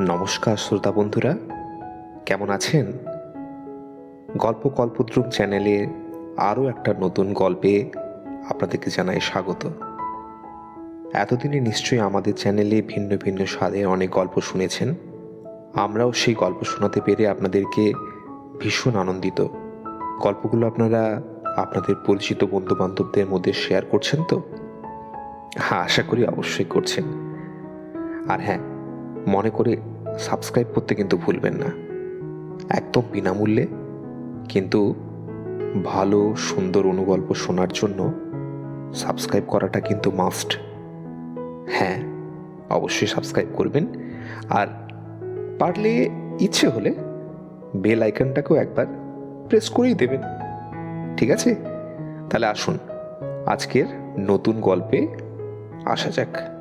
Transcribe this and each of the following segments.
নমস্কার শ্রোতা বন্ধুরা, কেমন আছেন? গল্প কল্পদ্রুম চ্যানেলে আরও একটা নতুন গল্পে আপনাদেরকে জানাই স্বাগত। এতদিনে নিশ্চয়ই আমাদের চ্যানেলে ভিন্ন ভিন্ন স্বাদে অনেক গল্প শুনেছেন। আমরাও সেই গল্প শোনাতে পেরে আপনাদেরকে ভীষণ আনন্দিত। গল্পগুলো আপনারা আপনাদের পরিচিত বন্ধু বান্ধবদের মধ্যে শেয়ার করছেন তো? হ্যাঁ আশা করি অবশ্যই করছেন। আর হ্যাঁ মনে করে সাবস্ক্রাইব করতে কিন্তু ভুলবেন না। একদম বিনামূল্যে, কিন্তু ভালো, সুন্দর অনুগল্প শোনার জন্য সাবস্ক্রাইব করাটা কিন্তু মাস্ট হ্যাঁ অবশ্যই সাবস্ক্রাইব করবেন। আর পারলে ইচ্ছে হলে বেল আইকনটাকেও একবার প্রেস করেই দেবেন। ঠিক আছে? তাহলে আসুন, আজকের নতুন গল্পে আসা যাক।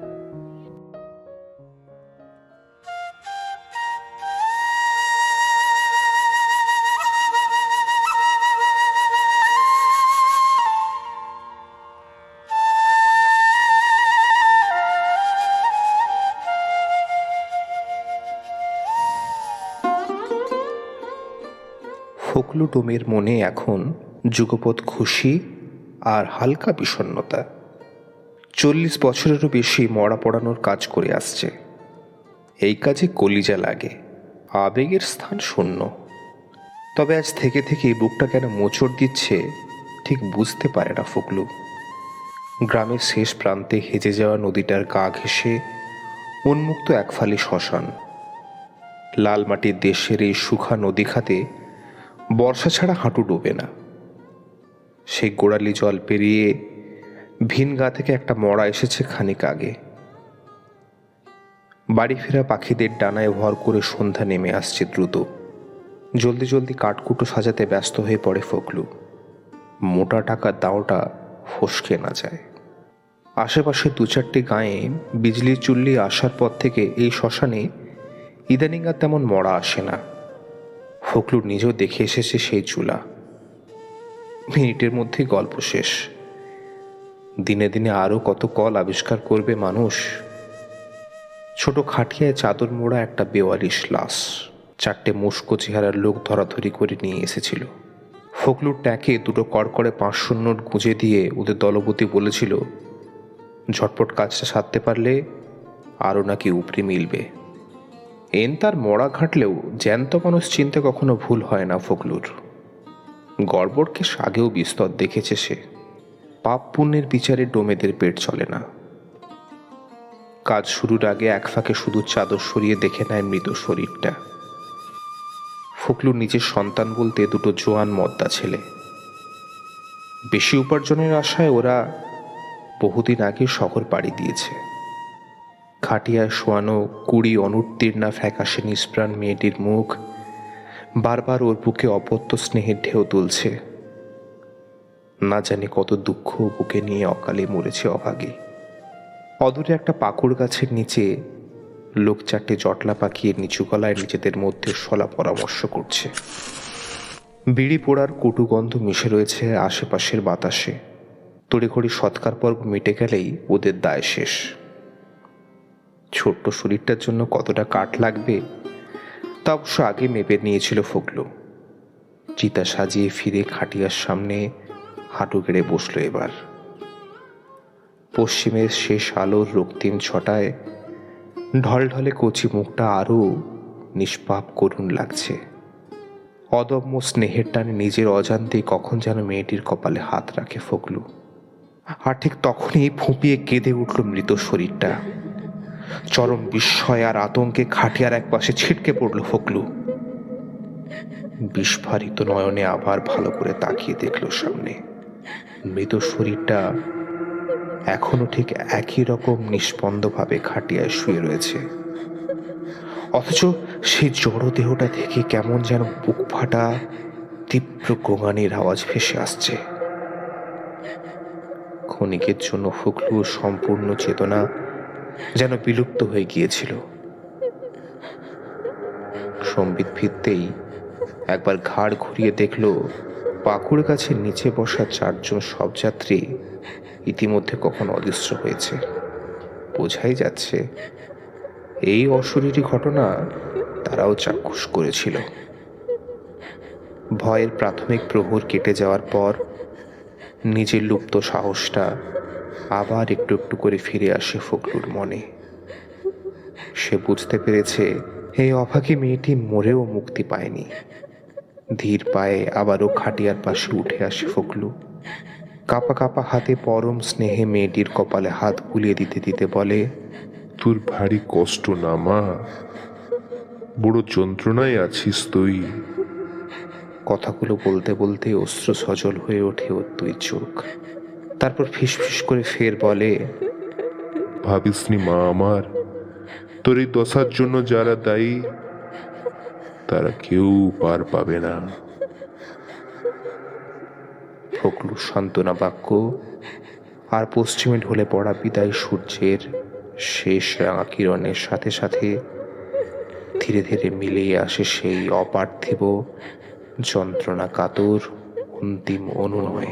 ফকলু ডোমের মনে এখন যুগপৎ খুশি আর হালকা বিষণ্ণতা। চল্লিশ বছরেরও বেশি মরা পড়ানোর কাজ করে আসছে। এই কাজে কলিজা লাগে, আবেগের স্থান শূন্য। তবে আজ থেকে থেকে বুকটা কেন মোচড় দিচ্ছে ঠিক বুঝতে পারে না ফকলু। গ্রামের শেষ প্রান্তে হেজে যাওয়া নদীটার গা ঘেঁষে উন্মুক্ত একফালি শ্মশান। লাল মাটির দেশের এই সুখা নদী খাতে বর্ষা ছাড়া হাঁটু ডোবে না। সেই গোড়ালি জল পেরিয়ে ভিন গা থেকে একটা মরা এসেছে খানিক আগে। বাড়ি ফেরা পাখিদের ডানায় ভর করে সন্ধ্যা নেমে আসছে দ্রুত। জলদি জলদি কাঠকুটো সাজাতে ব্যস্ত হয়ে পড়ে ফকলু। মোটা টাকার দাওটা ফসকে না যায়। আশেপাশে দু চারটি গায়ে বিজলি চুল্লি আসার পর থেকে এই শ্মশানে ইদানিং আর তেমন মরা আসে না। ফকলু নিজেও দেখে এসেছে সেই চুলা। মিনিটের মধ্যেই গল্প শেষ। দিনে দিনে আরও কত কল আবিষ্কার করবে মানুষ? ছোট খাটিয়ায় চাদর মোড়া একটা বেওয়ারিশ লাশ চারটে মুস্কো চেহারার লোক ধরাধরি করে নিয়ে এসেছিল। ফকলুর ট্যাঁকে দুটো কড়কড়ে পাঁচশো নোট গুঁজে দিয়ে ওদের দলপতি বলেছিল, ঝটপট কাজটা সারতে পারলে আরও নাকি উপরি মিলবে। এন তার মরা ঘাটলেও জ্যান্ত মানুষ চিনতে কখনো ভুল হয় না ফকলুর গড়বড়কে সাগেও বিস্তর দেখেছে সে। পাপ পুণ্যের বিচারে ডোমেদের পেট চলে না। কাজ শুরুর আগে এক ফাঁকে শুধু চাদর সরিয়ে দেখে নেয় মৃত শরীরটা। ফকলুর নিজের সন্তান বলতে দুটো জোয়ান মদ্দা ছেলে। বেশি উপার্জনের আশায় ওরা বহুদিন আগে শহর পাড়ি দিয়েছে। খাটিয়ায় শোয়ানো কুড়ি অনুত্তীর্ণা ফ্যাকাশে নিষ্প্রাণ মেয়েটির মুখ বারবার ওর বুকে অপত্য স্নেহের ঢেউ তুলছে। না জানি কত দুঃখ বুকে নিয়ে অকালে মরেছে অভাগে। অদূরে একটা পাকুড় গাছের নিচে লোক চারটে জটলা পাকিয়ে নিচু গলায় নিজেদের মধ্যে সলা পরামর্শ করছে। বিড়ি পোড়ার কটুগন্ধ মিশে রয়েছে আশেপাশের বাতাসে। তড়িঘড়ি সৎকার পর্ব মিটে গেলেই ওদের দায় শেষ। ছোট্ট শরীরটার জন্য কতটা কাঠ লাগবে তা অবশ্য আগে মেপে নিয়েছিল ফকলু। চিতা সাজিয়ে ফিরে খাটিয়ার সামনে হাঁটু গেড়ে বসল এবার। পশ্চিমের শেষ আলোর রক্তিম ছটায় ঢলঢলে কচি মুখটা আরও নিষ্পাপ করুণ লাগছে। অদম্য স্নেহের টানে নিজের অজান্তে কখন যেন মেয়েটির কপালে হাত রাখে ফকলু। আর ঠিক তখনই ফুঁপিয়ে কেঁদে উঠল মৃত শরীরটা। চরম বিস্ময় আর আতঙ্কে খাটিয়ার এক পাশে ছিটকে পড়ল ফকলু। বিস্ফারিত নয়নে আবার ভালো করে তাকিয়ে দেখল সামনে। মৃত শরীরটা এখনও ঠিক একই রকম নিষ্পন্দভাবে খাটিয়ায় শুয়ে রয়েছে। অথচ সেই জড় দেহটা থেকে কেমন যেন বুক ফাটা তীব্র গোঙানির আওয়াজ ভেসে আসছে। ক্ষণিকের জন্য ফুকলু সম্পূর্ণ চেতনা যেন বিলুপ্ত হয়ে গিয়েছিল। সম্বিত ফিরতেই একবার ঘাড় ঘুরিয়ে দেখল, পাকুড় গাছের নিচে বসা চারজন সবযাত্রী ইতিমধ্যে কখন অদৃশ্য হয়েছে। বোঝাই যাচ্ছে, এই অশরীরী ঘটনা তারাও চাক্ষুষ করেছিল। ভয়ের প্রাথমিক প্রহর কেটে যাওয়ার পর নিজের লুপ্ত সাহসটা আবার একটু একটু করে ফিরে আসে ফখরুর মনে। সে বুঝতে পেরেছে এই অভাগী মেয়েটি মরেও মুক্তি পায়নি। ধীর পায়ে আবারও খাটিয়ার পাশে উঠে আসে ফকলু কাপা কাপা হাতে পরম স্নেহে মেয়েটির কপালে হাত বুলিয়ে দিতে দিতে বলে তোর ভারী কষ্ট না মা। বড় যন্ত্রণায় আছিস তুই। কথাগুলো বলতে বলতে অস্ত্র সজল হয়ে ওঠে ওর দুই চোখ। তারপর ফিসফিস করে ফের বলে ভাবিসনি মা আমার তোর এই দশার জন্য যারা দায়ী তারা কেউ পার পাবে না। ফকলু সান্ত্বনা বাক্য আর পশ্চিমে ঢলে পড়া বিদায় সূর্যের শেষ রাঙা কিরণের সাথে সাথে ধীরে ধীরে মিলিয়ে আসে সেই অপার্থিব যন্ত্রণা কাতর অন্তিম অনুনয়।